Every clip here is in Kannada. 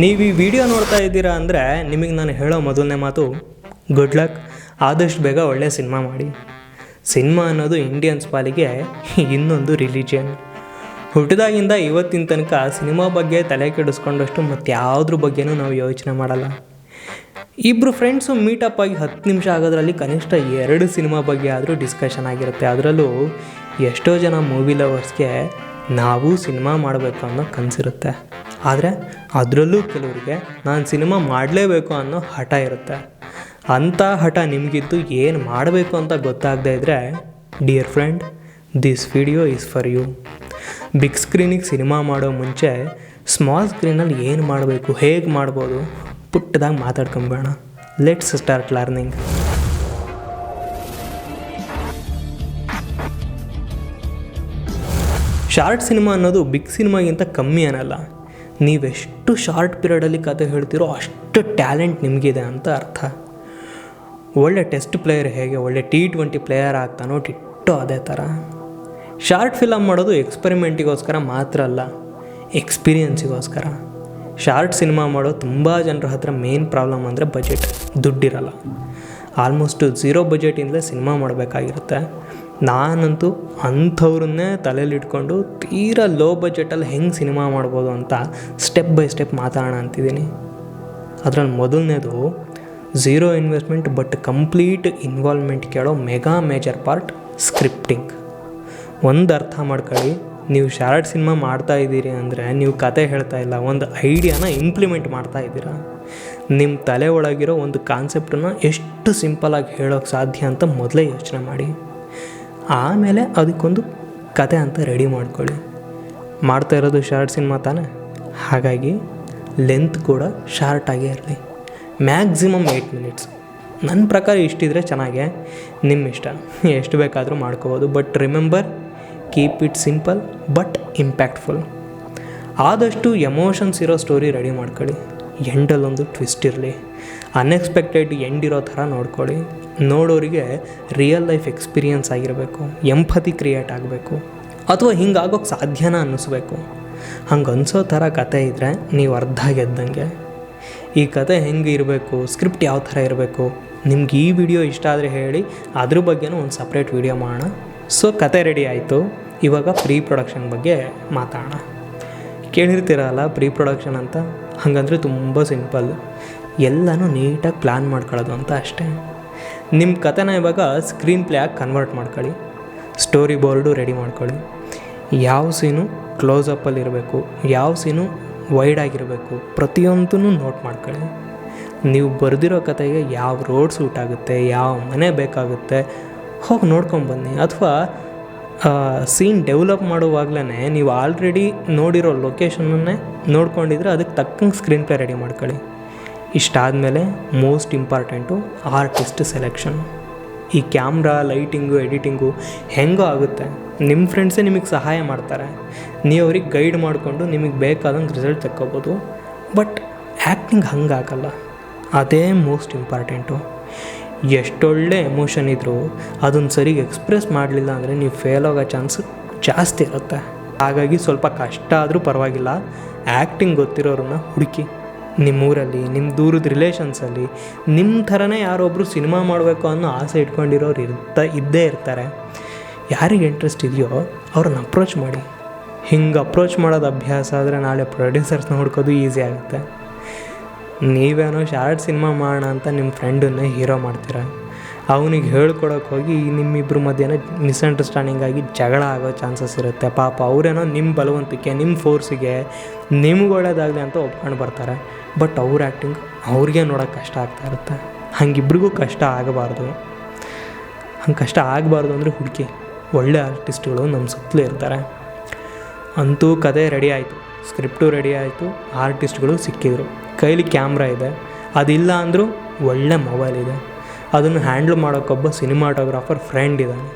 ನೀವು ಈ ವಿಡಿಯೋ ನೋಡ್ತಾ ಇದ್ದೀರಾ ಅಂದರೆ ನಿಮಗೆ ನಾನು ಹೇಳೋ ಮೊದಲನೇ ಮಾತು ಗುಡ್ ಲಕ್ ಆದಷ್ಟು ಬೇಗ ಒಳ್ಳೆ ಸಿನಿಮಾ ಮಾಡಿ. ಸಿನಿಮಾ ಅನ್ನೋದು ಇಂಡಿಯನ್ಸ್ ಪಾಲಿಗೆ ಇನ್ನೊಂದು ರಿಲಿಜಿಯನ್ ಹುಟ್ಟಿದಾಗಿಂದ ಇವತ್ತಿನ ತನಕ ಸಿನಿಮಾ ಬಗ್ಗೆ ತಲೆ ಕೆಡಿಸ್ಕೊಂಡಷ್ಟು ಮತ್ತು ಯಾವುದ್ರ ಬಗ್ಗೆನೂ ನಾವು ಯೋಚನೆ ಮಾಡಲ್ಲ. ಇಬ್ಬರು ಫ್ರೆಂಡ್ಸು ಮೀಟಪ್ ಆಗಿ ಹತ್ತು ನಿಮಿಷ ಆಗೋದ್ರಲ್ಲಿ ಕನಿಷ್ಠ ಎರಡು ಸಿನಿಮಾ ಬಗ್ಗೆ ಆದರೂ ಡಿಸ್ಕಷನ್ ಆಗಿರುತ್ತೆ. ಅದರಲ್ಲೂ ಎಷ್ಟೋ ಜನ ಮೂವಿ ಲವರ್ಸ್ಗೆ ನಾವು ಸಿನಿಮಾ ಮಾಡಬೇಕು ಅನ್ನೋ ಕನಸಿರುತ್ತೆ. ಆದರೆ ಅದರಲ್ಲೂ ಕೆಲವರಿಗೆ ನಾನು ಸಿನಿಮಾ ಮಾಡಲೇಬೇಕು ಅನ್ನೋ ಹಠ ಇರುತ್ತೆ. ಅಂಥ ಹಠ ನಿಮಗಿದ್ದು ಏನು ಮಾಡಬೇಕು ಅಂತ ಗೊತ್ತಾಗದೇ ಇದ್ದರೆ dear friend this video is for you big ಸ್ಕ್ರೀನಿಗೆ cinema ಮಾಡೋ ಮುಂಚೆ ಸ್ಮಾಲ್ ಸ್ಕ್ರೀನಲ್ಲಿ ಏನು ಮಾಡಬೇಕು, ಹೇಗೆ ಮಾಡ್ಬೋದು ಪುಟ್ಟದಾಗಿ ಮಾತಾಡ್ಕೊಂಬೇಡ let's start learning short cinema ಅನ್ನೋದು ಬಿಗ್ ಸಿನಿಮಾಗಿಂತ ಕಮ್ಮಿ ಏನಲ್ಲ ನೀವೆಷ್ಟು ಶಾರ್ಟ್ ಪೀರಿಯಡಲ್ಲಿ ಕತೆ ಹೇಳ್ತೀರೋ ಅಷ್ಟು ಟ್ಯಾಲೆಂಟ್ ನಿಮಗಿದೆ ಅಂತ ಅರ್ಥ. ಒಳ್ಳೆ ಟೆಸ್ಟ್ ಪ್ಲೇಯರ್ ಹೇಗೆ, ಒಳ್ಳೆ ಟಿ ಟ್ವೆಂಟಿ ಪ್ಲೇಯರ್ ಆಗ್ತಾನೋ ಟಿಟ್ಟು ಅದೇ ಥರ. ಶಾರ್ಟ್ ಫಿಲಮ್ ಮಾಡೋದು ಎಕ್ಸ್ಪೆರಿಮೆಂಟಿಗೋಸ್ಕರ ಮಾತ್ರ ಅಲ್ಲ, ಎಕ್ಸ್ಪೀರಿಯನ್ಸಿಗೋಸ್ಕರ. ಶಾರ್ಟ್ ಸಿನಿಮಾ ಮಾಡೋ ತುಂಬ ಜನರ ಹತ್ರ ಮೇನ್ ಪ್ರಾಬ್ಲಮ್ ಅಂದರೆ ಬಜೆಟ್, ದುಡ್ಡಿರಲ್ಲ. ಆಲ್ಮೋಸ್ಟು ಝೀರೋ ಬಜೆಟಿಂದಲೇ ಸಿನಿಮಾ ಮಾಡಬೇಕಾಗಿರುತ್ತೆ. ನಾನಂತೂ ಅಂಥವ್ರನ್ನೇ ತಲೆಯಲ್ಲಿಟ್ಕೊಂಡು ತೀರಾ ಲೋ ಬಜೆಟಲ್ಲಿ ಹೆಂಗೆ ಸಿನಿಮಾ ಮಾಡ್ಬೋದು ಅಂತ ಸ್ಟೆಪ್ ಬೈ ಸ್ಟೆಪ್ ಮಾತಾಡೋಣ ಅಂತಿದ್ದೀನಿ. ಅದರಲ್ಲಿ ಮೊದಲನೇದು zero investment but complete involvement ಕೇಳೋ ಮೆಗಾ ಮೇಜರ್ ಪಾರ್ಟ್ ಸ್ಕ್ರಿಪ್ಟಿಂಗ್ ಒಂದು ಅರ್ಥ ಮಾಡ್ಕೊಳ್ಳಿ, ನೀವು ಶಾರ್ಟ್ ಸಿನಿಮಾ ಮಾಡ್ತಾ ಇದ್ದೀರಿ ಅಂದರೆ ನೀವು ಕತೆ ಹೇಳ್ತಾ ಇಲ್ಲ, ಒಂದು ಐಡಿಯಾನ ಇಂಪ್ಲಿಮೆಂಟ್ ಮಾಡ್ತಾ ಇದ್ದೀರಾ? ನಿಮ್ಮ ತಲೆ ಒಳಗಿರೋ ಒಂದು ಕಾನ್ಸೆಪ್ಟನ್ನು ಎಷ್ಟು ಸಿಂಪಲಾಗಿ ಹೇಳೋಕ್ಕೆ ಸಾಧ್ಯ ಅಂತ ಮೊದಲೇ ಯೋಚನೆ ಮಾಡಿ. ಆಮೇಲೆ ಅದಕ್ಕೊಂದು ಕತೆ ಅಂತ ರೆಡಿ ಮಾಡ್ಕೊಳ್ಳಿ. ಮಾಡ್ತಾ ಇರೋದು ಶಾರ್ಟ್ ಸಿನಿಮಾ ತಾನೇ? ಹಾಗಾಗಿ ಲೆಂತ್ ಕೂಡ ಶಾರ್ಟಾಗೇ ಇರಲಿ. ಮ್ಯಾಕ್ಸಿಮಮ್ ಏಯ್ಟ್ ಮಿನಿಟ್ಸ್ ನನ್ನ ಪ್ರಕಾರ ಇಷ್ಟಿದ್ರೆ ಚೆನ್ನಾಗೆ ನಿಮ್ಮ ಇಷ್ಟ. ಎಷ್ಟು ಬೇಕಾದರೂ ಮಾಡ್ಕೋಬೋದು but remember keep it simple but impactful ಆದಷ್ಟು ಎಮೋಷನ್ಸ್ ಇರೋ ಸ್ಟೋರಿ ರೆಡಿ ಮಾಡ್ಕೊಳ್ಳಿ. ಎಂಡಲ್ಲೊಂದು ಟ್ವಿಸ್ಟ್ ಇರಲಿ. ಅನ್ಎಕ್ಸ್ಪೆಕ್ಟೆಡ್ ಎಂಡ್ ಇರೋ ಥರ ನೋಡ್ಕೊಳ್ಳಿ. ನೋಡೋರಿಗೆ ರಿಯಲ್ ಲೈಫ್ ಎಕ್ಸ್ಪೀರಿಯನ್ಸ್ ಆಗಿರಬೇಕು. ಎಂಪತಿ ಕ್ರಿಯೇಟ್ ಆಗಬೇಕು. ಅಥವಾ ಹಿಂಗಾಗೋಕ್ಕೆ ಸಾಧ್ಯನ ಅನ್ನಿಸ್ಬೇಕು. ಹಂಗೆ ಅನ್ಸೋ ಥರ ಕತೆ ಇದ್ದರೆ ನೀವು ಅರ್ಧ ಗೆದ್ದಂಗೆ. ಈ ಕತೆ ಹೆಂಗೆ ಇರಬೇಕು ಸ್ಕ್ರಿಪ್ಟ್ ಯಾವ ಥರ ಇರಬೇಕು, ನಿಮ್ಗೆ ಈ ವಿಡಿಯೋ ಇಷ್ಟ ಆದರೆ ಹೇಳಿ, ಅದ್ರ ಬಗ್ಗೆನೂ ಒಂದು ಸಪ್ರೇಟ್ ವಿಡಿಯೋ ಮಾಡೋಣ. ಸೊ ಕತೆ ರೆಡಿ ಆಯಿತು. ಇವಾಗ ಪ್ರೀ ಪ್ರೊಡಕ್ಷನ್ ಬಗ್ಗೆ ಮಾತಾಡೋಣ. ಕೇಳಿರ್ತೀರಲ್ಲ ಪ್ರೀ ಪ್ರೊಡಕ್ಷನ್ ಅಂತ? ಹಾಗಂದ್ರೆ ತುಂಬ ಸಿಂಪಲ್. ಎಲ್ಲನೂ ನೀಟಾಗಿ ಪ್ಲ್ಯಾನ್ ಮಾಡ್ಕೊಳ್ಳೋದು ಅಂತ ಅಷ್ಟೇ. ನಿಮ್ಮ ಕಥೆನ ಇವಾಗ ಸ್ಕ್ರೀನ್ ಪ್ಲೇ ಆಗಿ ಕನ್ವರ್ಟ್ ಮಾಡ್ಕೊಳ್ಳಿ. ಸ್ಟೋರಿ ಬೋರ್ಡು ರೆಡಿ ಮಾಡ್ಕೊಳ್ಳಿ. ಯಾವ ಸೀನು ಕ್ಲೋಸಪ್ಪಲ್ಲಿ ಇರಬೇಕು, ಯಾವ ಸೀನು ವೈಡ್ ಆಗಿರಬೇಕು ಪ್ರತಿಯೊಂದನ್ನು ನೋಟ್ ಮಾಡ್ಕೊಳ್ಳಿ. ನೀವು ಬರೆದಿರೋ ಕತೆಗೆ ಯಾವ ರೋಡ್ ಸೂಟ್ ಆಗುತ್ತೆ, ಯಾವ ಮನೆ ಬೇಕಾಗುತ್ತೆ ಹೋಗಿ ನೋಡ್ಕೊಂಬನ್ನಿ ಅಥವಾ ಸೀನ್ ಡೆವಲಪ್ ಮಾಡುವಾಗಲೇ ನೀವು ಆಲ್ರೆಡಿ ನೋಡಿರೋ ಲೊಕೇಶನನ್ನೇ ನೋಡ್ಕೊಂಡಿದ್ರೆ ಅದಕ್ಕೆ ತಕ್ಕಂಗೆ ಸ್ಕ್ರೀನ್ ಪ್ಲೇ ರೆಡಿ ಮಾಡ್ಕೊಳ್ಳಿ. ಇಷ್ಟಾದಮೇಲೆ ಮೋಸ್ಟ್ ಇಂಪಾರ್ಟೆಂಟು ಆರ್ಟಿಸ್ಟ್ ಸೆಲೆಕ್ಷನ್ ಈ ಕ್ಯಾಮ್ರಾ ಲೈಟಿಂಗು ಎಡಿಟಿಂಗು ಹೆಂಗೋ ಆಗುತ್ತೆ. ನಿಮ್ಮ ಫ್ರೆಂಡ್ಸೇ ನಿಮಗೆ ಸಹಾಯ ಮಾಡ್ತಾರೆ. ನೀವು ಅವ್ರಿಗೆ ಗೈಡ್ ಮಾಡಿಕೊಂಡು ನಿಮಗೆ ಬೇಕಾದಂಗೆ ರಿಸಲ್ಟ್ ತಕ್ಕೋಬೋದು. ಬಟ್ ಆ್ಯಕ್ಟಿಂಗ್ ಹಂಗಾಗಲ್ಲ ಅದೇ ಮೋಸ್ಟ್ ಇಂಪಾರ್ಟೆಂಟು ಎಷ್ಟೊಳ್ಳೆ ಎಮೋಷನ್ ಇದ್ದರೂ ಅದನ್ನು ಸರಿಗೆ ಎಕ್ಸ್ಪ್ರೆಸ್ ಮಾಡಲಿಲ್ಲ ಅಂದರೆ ನೀವು ಫೇಲ್ ಆಗೋ ಚಾನ್ಸ್ ಜಾಸ್ತಿ ಇರುತ್ತೆ. ಹಾಗಾಗಿ ಸ್ವಲ್ಪ ಕಷ್ಟ ಆದರೂ ಪರವಾಗಿಲ್ಲ. ಆ್ಯಕ್ಟಿಂಗ್ ಗೊತ್ತಿರೋರನ್ನ ಹುಡುಕಿ. ನಿಮ್ಮೂರಲ್ಲಿ ನಿಮ್ಮ ದೂರದ ರಿಲೇಷನ್ಸಲ್ಲಿ ನಿಮ್ಮ ಥರನೇ ಯಾರೊಬ್ಬರು ಸಿನಿಮಾ ಮಾಡಬೇಕು ಅನ್ನೋ ಆಸೆ ಇಟ್ಕೊಂಡಿರೋರು ಇರ್ತಾ, ಇದ್ದೇ ಇರ್ತಾರೆ. ಯಾರಿಗೆ ಇಂಟ್ರೆಸ್ಟ್ ಇದೆಯೋ ಅವ್ರನ್ನ ಅಪ್ರೋಚ್ ಮಾಡಿ. ಹಿಂಗೆ ಅಪ್ರೋಚ್ ಮಾಡೋದು ಅಭ್ಯಾಸ ಆದರೆ ನಾಳೆ ಪ್ರೊಡ್ಯೂಸರ್ಸ್ನ ಹುಡ್ಕೋದು ಈಸಿ ಆಗುತ್ತೆ. ನೀವೇನೋ ಶಾರ್ಟ್ ಸಿನಿಮಾ ಮಾಡೋಣ ಅಂತ ನಿಮ್ಮ ಫ್ರೆಂಡನ್ನೇ ಹೀರೋ ಮಾಡ್ತೀರ. ಅವನಿಗೆ ಹೇಳ್ಕೊಡೋಕೆ ಹೋಗಿ ನಿಮ್ಮಿಬ್ಬರ ಮಧ್ಯೆನೇ ಮಿಸ್ಅಂಡರ್ಸ್ಟ್ಯಾಂಡಿಂಗ್ ಆಗಿ ಜಗಳ ಆಗೋ ಚಾನ್ಸಸ್ ಇರುತ್ತೆ. ಪಾಪ ಅವರೇನೋ ನಿಮ್ಮ ಬಲವಂತಿಕೆ, ನಿಮ್ಮ ಫೋರ್ಸಿಗೆ ನಿಮ್ಗೆ ಒಳ್ಳೇದಾಗಲಿ ಅಂತ ಒಪ್ಕೊಂಡು ಬರ್ತಾರೆ. ಬಟ್ ಅವ್ರ ಆ್ಯಕ್ಟಿಂಗ್ ಅವ್ರಿಗೆ ನೋಡೋಕೆ ಕಷ್ಟ ಆಗ್ತಾ ಇರುತ್ತೆ. ಹಂಗಿಬ್ರಿಗೂ ಕಷ್ಟ ಆಗಬಾರ್ದು. ಹಂಗೆ ಕಷ್ಟ ಆಗಬಾರ್ದು ಅಂದರೆ ಹುಡುಕಿ ಒಳ್ಳೆ ಆರ್ಟಿಸ್ಟ್ಗಳು ನಮ್ಮ ಸುತ್ತಲೂ ಇರ್ತಾರೆ. ಅಂತೂ ಕತೆ ರೆಡಿ ಆಯಿತು. ಸ್ಕ್ರಿಪ್ಟು ರೆಡಿ ಆಯಿತು. ಆರ್ಟಿಸ್ಟ್ಗಳು ಸಿಕ್ಕಿದ್ರು. ಕೈಲಿ ಕ್ಯಾಮ್ರಾ ಇದೆ. ಅದಿಲ್ಲ ಅಂದರೂ ಒಳ್ಳೆ ಮೊಬೈಲ್ ಇದೆ. ಅದನ್ನು ಹ್ಯಾಂಡ್ಲ್ ಮಾಡೋಕ್ಕೊಬ್ಬ ಸಿನಿಮಾಟೋಗ್ರಾಫರ್ ಫ್ರೆಂಡ್ ಇದ್ದಾನೆ.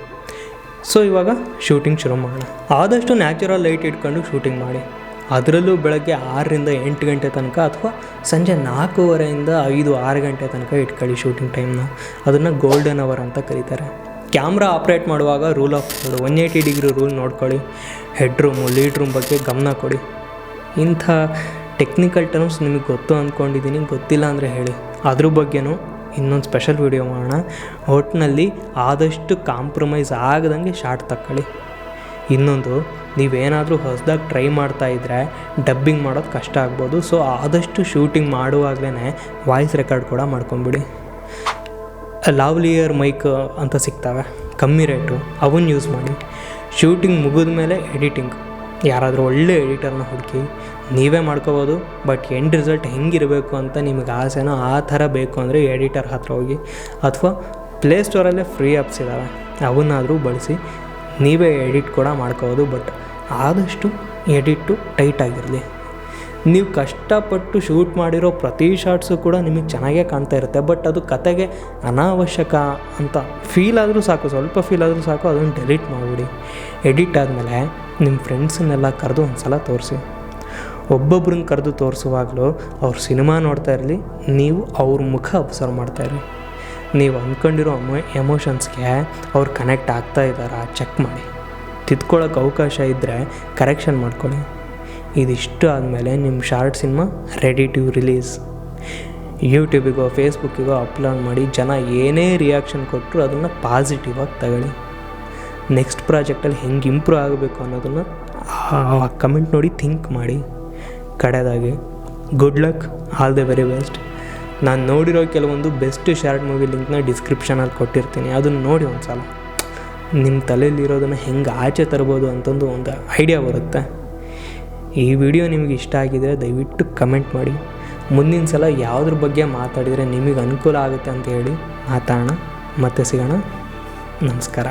ಸೊ ಇವಾಗ ಶೂಟಿಂಗ್ ಶುರು ಮಾಡೋಣ. ಆದಷ್ಟು ನ್ಯಾಚುರಲ್ ಲೈಟ್ ಇಟ್ಕೊಂಡು ಶೂಟಿಂಗ್ ಮಾಡಿ. ಅದರಲ್ಲೂ ಬೆಳಗ್ಗೆ ಆರರಿಂದ ಎಂಟು ಗಂಟೆ ತನಕ ಅಥವಾ ಸಂಜೆ ನಾಲ್ಕೂವರೆಯಿಂದ ಐದು, ಆರು ಗಂಟೆ ತನಕ ಇಟ್ಕೊಳ್ಳಿ ಶೂಟಿಂಗ್ ಟೈಮ್ನ ಅದನ್ನು ಗೋಲ್ಡನ್ ಅವರ್ ಅಂತ ಕರೀತಾರೆ. ಕ್ಯಾಮ್ರಾ ಆಪ್ರೇಟ್ ಮಾಡುವಾಗ rule of one eighty degree rule ನೋಡ್ಕೊಳ್ಳಿ. ಹೆಡ್ ರೂಮು ಲೀಡ್ ರೂಮ್ ಬಗ್ಗೆ ಗಮನ ಕೊಡಿ. ಇಂಥ ಟೆಕ್ನಿಕಲ್ ಟರ್ಮ್ಸ್ ನಿಮಗೆ ಗೊತ್ತು ಅಂದ್ಕೊಂಡಿದ್ದೀನಿ, ಗೊತ್ತಿಲ್ಲ ಅಂದರೆ ಹೇಳಿ. ಅದ್ರ ಬಗ್ಗೆನೂ ಇನ್ನೊಂದು ಸ್ಪೆಷಲ್ ವೀಡಿಯೋ ಮಾಡೋಣ. ಒಟ್ಟಿನಲ್ಲಿ ಆದಷ್ಟು ಕಾಂಪ್ರಮೈಸ್ ಆಗದಂಗೆ ಶಾರ್ಟ್ ತಕ್ಕೊಳ್ಳಿ ಇನ್ನೊಂದು, ನೀವೇನಾದರೂ ಹೊಸದಾಗಿ ಟ್ರೈ ಮಾಡ್ತಾ ಇದ್ದರೆ ಡಬ್ಬಿಂಗ್ ಮಾಡೋದು ಕಷ್ಟ ಆಗ್ಬೋದು. ಸೊ ಆದಷ್ಟು ಶೂಟಿಂಗ್ ಮಾಡುವಾಗಲೇ ವಾಯ್ಸ್ ರೆಕಾರ್ಡ್ ಕೂಡ ಮಾಡ್ಕೊಂಬಿಡಿ. ಲಾವ್ಲಿಯರ್ ಮೈಕ್ ಅಂತ ಸಿಗ್ತವೆ. ಕಮ್ಮಿ ರೇಟು ಅವನ್ನ ಯೂಸ್ ಮಾಡಿ. ಶೂಟಿಂಗ್ ಮುಗಿದ ಮೇಲೆ ಎಡಿಟಿಂಗ್ ಯಾರಾದರೂ ಒಳ್ಳೆ ಎಡಿಟರ್ನ ಹುಡುಕಿ ನೀವೇ ಮಾಡ್ಕೋಬೋದು ಬಟ್ ಎಂಡ್ ರಿಸಲ್ಟ್ ಹೆಂಗಿರಬೇಕು ಅಂತ ನಿಮಗೆ ಆಸೆನೋ ಆ ಥರ ಬೇಕು ಅಂದರೆ ಎಡಿಟರ್ ಹತ್ರ ಹೋಗಿ ಅಥವಾ ಪ್ಲೇಸ್ಟೋರಲ್ಲೇ ಫ್ರೀ ಆ್ಯಪ್ಸ್ ಇದ್ದಾವೆ ಅವನ್ನಾದರೂ ಬಳಸಿ ನೀವೇ ಎಡಿಟ್ ಕೂಡ ಮಾಡ್ಕೋಬೋದು ಬಟ್ ಆದಷ್ಟು ಎಡಿಟ್ಟು ಟೈಟಾಗಿರಲಿ ನೀವು ಕಷ್ಟಪಟ್ಟು ಶೂಟ್ ಮಾಡಿರೋ ಪ್ರತಿ ಶಾರ್ಟ್ಸು ಕೂಡ ನಿಮಗೆ ಚೆನ್ನಾಗೇ ಕಾಣ್ತಾ ಇರುತ್ತೆ ಬಟ್ ಅದು ಕತೆಗೆ ಅನಾವಶ್ಯಕ ಅಂತ ಫೀಲ್ ಆದರೂ ಸಾಕು, ಸ್ವಲ್ಪ ಫೀಲ್ ಆದರೂ ಸಾಕು, ಅದನ್ನು ಡೆಲೀಟ್ ಮಾಡಿಬಿಡಿ. ಎಡಿಟ್ ಆದಮೇಲೆ ನಿಮ್ಮ ಫ್ರೆಂಡ್ಸನ್ನೆಲ್ಲ ಕರೆದು ಒಂದು ಸಲ ತೋರಿಸಿ. ಒಬ್ಬೊಬ್ರನ್ನ ಕರೆದು ತೋರಿಸುವಾಗಲೂ ಅವ್ರ ಸಿನಿಮಾ ನೋಡ್ತಾ ಇರಲಿ, ನೀವು ಅವ್ರ ಮುಖ ಅಬ್ಸರ್ವ್ ಇರಲಿ. ನೀವು ಅಂದ್ಕೊಂಡಿರೋ ಅಮೋ ಎಮೋಷನ್ಸ್ಗೆ ಅವ್ರು ಕನೆಕ್ಟ್ ಆಗ್ತಾ ಇದ್ದಾರಾ ಚೆಕ್ ಮಾಡಿ. ತಿದ್ಕೊಳ್ಳೋಕೆ ಅವಕಾಶ ಇದ್ದರೆ ಕರೆಕ್ಷನ್ ಮಾಡ್ಕೊಳ್ಳಿ. ಇದಿಷ್ಟು ಆದಮೇಲೆ ನಿಮ್ಮ short cinema ready to release ಯೂಟ್ಯೂಬಿಗೋ ಫೇಸ್ಬುಕ್ಕಿಗೋ ಅಪ್ಲೋಡ್ ಮಾಡಿ ಜನ ಏನೇ ರಿಯಾಕ್ಷನ್ ಕೊಟ್ಟರು ಅದನ್ನು ಪಾಸಿಟಿವ್ ಆಗಿ ತಗೊಳ್ಳಿ. ನೆಕ್ಸ್ಟ್ ಪ್ರಾಜೆಕ್ಟಲ್ಲಿ ಹೆಂಗೆ ಇಂಪ್ರೂವ್ ಆಗಬೇಕು ಅನ್ನೋದನ್ನು ಆ ಕಮೆಂಟ್ ನೋಡಿ ಥಿಂಕ್ ಮಾಡಿ. ಕಡೆದಾಗಿ. Good luck all the very best ನಾನು ನೋಡಿರೋ ಕೆಲವೊಂದು ಬೆಸ್ಟ್ ಶಾರ್ಟ್ ಮೂವಿ ಲಿಂಕ್ನ ಡಿಸ್ಕ್ರಿಪ್ಷನಲ್ಲಿ ಕೊಟ್ಟಿರ್ತೀನಿ. ಅದನ್ನು ನೋಡಿ ಒಂದು ಸಲ ನಿಮ್ಮ ತಲೆಯಲ್ಲಿರೋದನ್ನು ಹೆಂಗೆ ಆಚೆ ತರ್ಬೋದು ಅಂತಂದು ಒಂದು ಐಡಿಯಾ ಬರುತ್ತೆ. ಈ ವಿಡಿಯೋ ನಿಮಗೆ ಇಷ್ಟ ಆಗಿದರೆ ದಯವಿಟ್ಟು ಕಮೆಂಟ್ ಮಾಡಿ. ಮುಂದಿನ ಸಲ ಯಾವುದ್ರ ಬಗ್ಗೆ ಮಾತಾಡಿದರೆ ನಿಮಗೆ ಅನುಕೂಲ ಆಗುತ್ತೆ ಅಂತ ಹೇಳಿ. ಮಾತಾಡೋಣ, ಮತ್ತೆ ಸಿಗೋಣ. ನಮಸ್ಕಾರ.